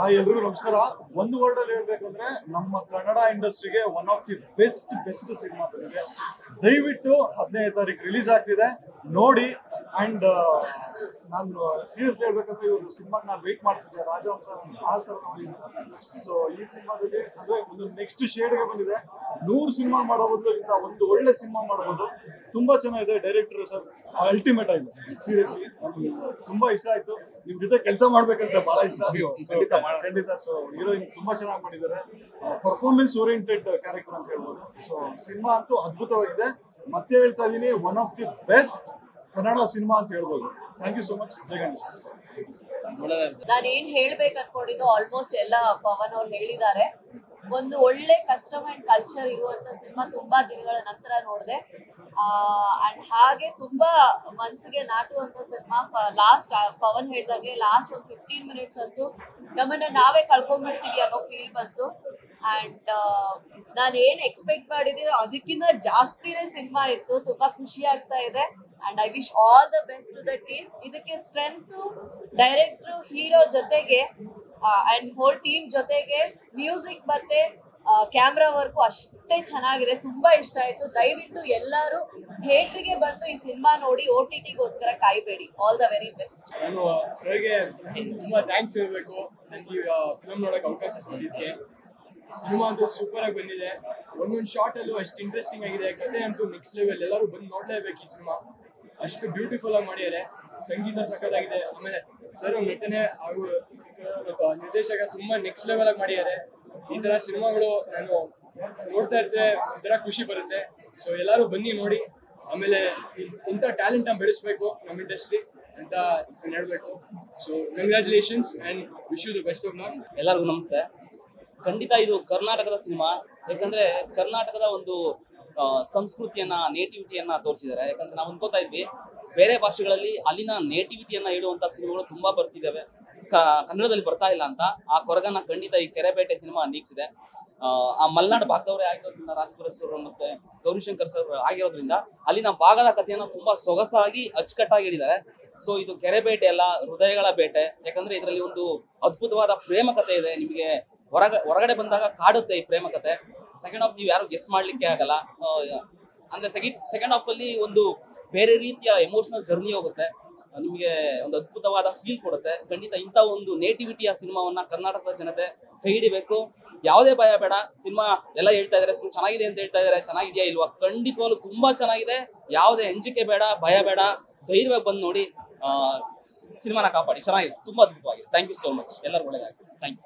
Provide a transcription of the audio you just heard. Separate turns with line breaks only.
ಆ ಎಲ್ರಿಗೂ ನಮಸ್ಕಾರ. ಒಂದು ವರ್ಡ್ ಅಲ್ಲಿ ಹೇಳ್ಬೇಕಂದ್ರೆ ನಮ್ಮ ಕನ್ನಡ ಇಂಡಸ್ಟ್ರಿಗೆ one of the best best cinema ದಯವಿಟ್ಟು ಹದಿನೈದು ತಾರೀಕು ರಿಲೀಸ್ ಆಗ್ತಿದೆ. ನೋಡಿ ಅಂಡ್ ನಾನು ಸೀರಿಯಸ್ಲಿ ಹೇಳ್ಬೇಕಂದ್ರೆ ಇವರು ಸಿನಿಮಾ ನಾನು ವೆಯ್ಟ್ ಮಾಡ್ತಿದ್ದೆ ರಾಜವಂಶ ಆ ಸರ್ ಸೊ ಈ ಸಿನಿಮಾದಲ್ಲಿ ಅಂದ್ರೆ ಒಂದು ನೆಕ್ಸ್ಟ್ ಶೇಡ್ಗೆ ಬಂದಿದೆ. ನೂರು ಸಿನಿಮಾ ಮಾಡೋ ಬದಲು ಇಂಥ ಒಂದು ಒಳ್ಳೆ ಸಿನಿಮಾ ಮಾಡ್ಬೋದು. ತುಂಬಾ ಚೆನ್ನಾಗಿದೆ ಡೈರೆಕ್ಟರ್ ಸರ್. ಅಲ್ಟಿಮೇಟ್ ಆಗಿದೆ. ಸೀರಿಯಸ್ಲಿ ತುಂಬಾ ಇಷ್ಟ ಆಯ್ತು. ನಿಮ್ ಜೊತೆ ಕೆಲಸ ಮಾಡ್ಬೇಕಂತ ಬಹಳ ಇಷ್ಟ. ಖಂಡಿತ ಖಂಡಿತ ಸೊ ಹೀರೋಯಿನ್ ತುಂಬಾ ಚೆನ್ನಾಗಿ ಮಾಡಿದ್ದಾರೆ. ಪರ್ಫಾರ್ಮೆನ್ಸ್ ಓರಿಯೆಂಟೆಡ್ ಕ್ಯಾರೆಕ್ಟರ್ ಅಂತ ಹೇಳ್ಬೋದು. ಸೊ ಸಿನಿಮಾ ಅಂತೂ ಅದ್ಭುತವಾಗಿದೆ. ಮತ್ತೆ ಹೇಳ್ತಾ ಇದೀನಿ one of the best Kannada cinema ಅಂತ ಹೇಳ್ಬೋದು. Thank you so much Jaya Ganesh.
ನಾನು ಏನ್ ಹೇಳ್ಬೇಕು ಅನ್ಕೊಂಡಿದ್ದು ಆಲ್ಮೋಸ್ಟ್ ಎಲ್ಲ ಪವನ್ ಅವ್ರು ಹೇಳಿದ್ದಾರೆ. ಒಂದು ಒಳ್ಳೆ ಕಸ್ಟಮ್ ಅಂಡ್ ಕಲ್ಚರ್ ಇರುವಂತ ಸಿನಿಮಾ ತುಂಬಾ ದಿನಗಳ ನಂತರ ನೋಡಿದೆ. ಅಂಡ್ ಹಾಗೆ ತುಂಬಾ ಮನ್ಸಿಗೆ ನಾಟುವಂತ ಸಿನಿಮಾ ಲಾಸ್ಟ್ ಪವನ್ ಹೇಳ್ದಾಗೆ ಲಾಸ್ಟ್ ಒಂದು ಫಿಫ್ಟೀನ್ ಮಿನಿಟ್ಸ್ ಅಂತೂ ನಮ್ಮನ್ನ ನಾವೇ ಕಳ್ಕೊಂಡ್ಬಿಡ್ತೀವಿ ಅನ್ನೋ ಫೀಲ್ ಬಂತು. ಅಂಡ್ ನಾನು ಏನ್ ಎಕ್ಸ್ಪೆಕ್ಟ್ ಮಾಡಿದೀನಿ ಅದಕ್ಕಿಂತ ಜಾಸ್ತಿನೇ ಸಿನಿಮಾ ಇತ್ತು. ತುಂಬಾ ಖುಷಿ ಆಗ್ತಾ ಇದೆ. And I wish all the best to the team ಇದಕ್ಕೆ ಸ್ಟ್ರೆಂತು ಡೈರೆಕ್ಟ್ರು ಹೀರೋ ಜೊತೆಗೆ ಅಂಡ್ ಹೋಲ್ ಟೀಮ್ ಜೊತೆಗೆ ಮ್ಯೂಸಿಕ್ ಮತ್ತೆ ಕ್ಯಾಮ್ರಾ ವರ್ಕು ಅಷ್ಟೇ ಚೆನ್ನಾಗಿದೆ. ತುಂಬಾ ಇಷ್ಟ ಆಯ್ತು. ದಯವಿಟ್ಟು ಎಲ್ಲರೂ ಥಿಯೇಟ್ರಿಗೆ ಬಂದು ಈ ಸಿನಿಮಾ ನೋಡಿ ಓ ಟಿ ಟಿಗೋಸ್ಕರ ಕಾಯ್ಬೇಡಿ. ಆಲ್ ದ ವೆರಿ ಬೆಸ್ಟ್
ನಾನು, ಸರ್ಗೆ, ತುಂಬಾ ಥ್ಯಾಂಕ್ಸ್ ಹೇಳಬೇಕು. ನನಗೆ ಫಿಲ್ಮ್ ಅವಕಾಶ ಮಾಡಿದ್ದಕ್ಕೆ ಸಿನಿಮಾ ಅಂತೂ ಸೂಪರ್ ಆಗಿ ಬಂದಿದೆ. ಒಂದೊಂದು ಶಾರ್ಟ್ ಅಲ್ಲೂ ಅಷ್ಟು ಇಂಟ್ರೆಸ್ಟಿಂಗ್ ಆಗಿದೆ. ಕತೆ ಅಂತೂ ನೆಕ್ಸ್ಟ್ ಲೆವೆಲ್ ಎಲ್ಲರೂ ಬಂದು ನೋಡ್ಲೇಬೇಕು ಈ ಸಿನಿಮಾ. ಅಷ್ಟು ಬ್ಯೂಟಿಫುಲ್ ಆಗಿ ಮಾಡಿದ್ದಾರೆ ಸಂಗೀತ ಸಖತ್ತಾಗಿದೆ. ಆಮೇಲೆ ಸರ್ ನಟನೆ ಹಾಗೂ ನಿರ್ದೇಶಕ ತುಂಬಾ ನೆಕ್ಸ್ಟ್ ಲೆವೆಲ್ ಆಗಿ ಮಾಡಿದ್ದಾರೆ ಈ ತರ ಸಿನಿಮಾಗಳು ನಾನು ನೋಡ್ತಾ ಇರ್ತೇನೆ ಒಂಥರ ಖುಷಿ ಬರುತ್ತೆ. ಸೊ ಎಲ್ಲರೂ ಬನ್ನಿ ನೋಡಿ. ಆಮೇಲೆ ಇಂಥ ಟ್ಯಾಲೆಂಟ್ನ ಬೆಳೆಸ್ಬೇಕು ನಮ್ಮ ಇಂಡಸ್ಟ್ರಿ ಅಂತ ನಾನು ಹೇಳ್ಬೇಕು. So congratulations and wish you the best of ನಾನ್
ಎಲ್ಲರಿಗೂ ನಮಸ್ತೆ. ಖಂಡಿತ ಇದು ಕರ್ನಾಟಕದ ಸಿನಿಮಾ. ಯಾಕಂದ್ರೆ ಕರ್ನಾಟಕದ ಒಂದು ಸಂಸ್ಕೃತಿಯನ್ನ ನೇಟಿವಿಟಿಯನ್ನ ತೋರಿಸಿದ್ದಾರೆ ಯಾಕಂದ್ರೆ ನಾವು ಅನ್ಕೋತಾ ಇದ್ವಿ, ಬೇರೆ ಭಾಷೆಗಳಲ್ಲಿ ಅಲ್ಲಿನ ನೇಟಿವಿಟಿಯನ್ನ ಹೇಳುವಂತ ಸಿನಿಮಾಗಳು ತುಂಬಾ ಬರ್ತಿದ್ದಾವೆ ಕನ್ನಡದಲ್ಲಿ ಬರ್ತಾ ಇಲ್ಲ ಅಂತ. ಆ ಕೊರಗನ್ನ ಖಂಡಿತ ಈ ಕೆರೆಬೇಟೆ ಸಿನಿಮಾ ನೀಗಿಸಿದೆ. ಆ ಮಲೆನಾಡು ಭಾಗದವರೇ ಆಗಿರೋದ್ರಿಂದ ರಾಜಪುರ ಸರ್ ಮತ್ತೆ ಗೌರಿಶಂಕರ್ ಸರ್ ಆಗಿರೋದ್ರಿಂದ, ಅಲ್ಲಿನ ಭಾಗದ ಕಥೆಯನ್ನು ತುಂಬಾ ಸೊಗಸಾಗಿ ಅಚ್ಚುಕಟ್ಟಾಗಿ ಹೇಳಿದ್ದಾರೆ. ಸೊ ಇದು ಕೆರೆಬೇಟೆ ಅಲ್ಲ, ಹೃದಯಗಳ ಬೇಟೆ ಯಾಕಂದ್ರೆ ಇದರಲ್ಲಿ ಒಂದು ಅದ್ಭುತವಾದ ಪ್ರೇಮ ಕಥೆ ಇದೆ ನಿಮಗೆ. ಹೊರಗ, ಹೊರಗಡೆ ಬಂದಾಗ ಕಾಡುತ್ತೆ ಈ ಪ್ರೇಮ ಕತೆ. ಸೆಕೆಂಡ್ ಹಾಫ್ ನೀವು ಯಾರು ಗೆಸ್ ಮಾಡ್ಲಿಕ್ಕೆ ಆಗಲ್ಲ. ಅಂದ್ರೆ ಸೆಕೆಂಡ್ ಸೆಕೆಂಡ್ ಹಾಫ್ ಅಲ್ಲಿ ಒಂದು ಬೇರೆ ರೀತಿಯ ಎಮೋಷನಲ್ ಜರ್ನಿ ಹೋಗುತ್ತೆ. ನಿಮಗೆ ಒಂದು ಅದ್ಭುತವಾದ ಫೀಲ್ ಕೊಡುತ್ತೆ. ಖಂಡಿತ ಇಂಥ ಒಂದು ನೇಟಿವಿಟಿಯ ಸಿನಿಮಾವನ್ನ ಕರ್ನಾಟಕದ ಜನತೆ ಕೈ ಹಿಡಿಬೇಕು. ಯಾವುದೇ ಭಯ ಬೇಡ. ಸಿನಿಮಾ ಎಲ್ಲ ಹೇಳ್ತಾ ಇದಾರೆ. ಸುಮ್ಮನೆ ಚೆನ್ನಾಗಿದೆ ಅಂತ ಹೇಳ್ತಾ ಇದಾರೆ. ಚೆನ್ನಾಗಿದೆಯಾ ಇಲ್ವಾ? ಖಂಡಿತವಾಗ್ಲೂ ತುಂಬಾ ಚೆನ್ನಾಗಿದೆ. ಯಾವುದೇ ಅಂಜಿಕೆ ಬೇಡ, ಭಯ ಬೇಡ. ಧೈರ್ಯವಾಗಿ ಬಂದು ನೋಡಿ ಸಿನಿಮಾನ ಕಾಪಾಡಿ. ಚೆನ್ನಾಗಿದೆ. ತುಂಬಾ ಅದ್ಭುತವಾಗಿದೆ. ಥ್ಯಾಂಕ್ ಯು ಸೋ ಮಚ್ ಎಲ್ಲರೂ ಒಳ್ಳೆಯದಾಗಿ ಥ್ಯಾಂಕ್ ಯು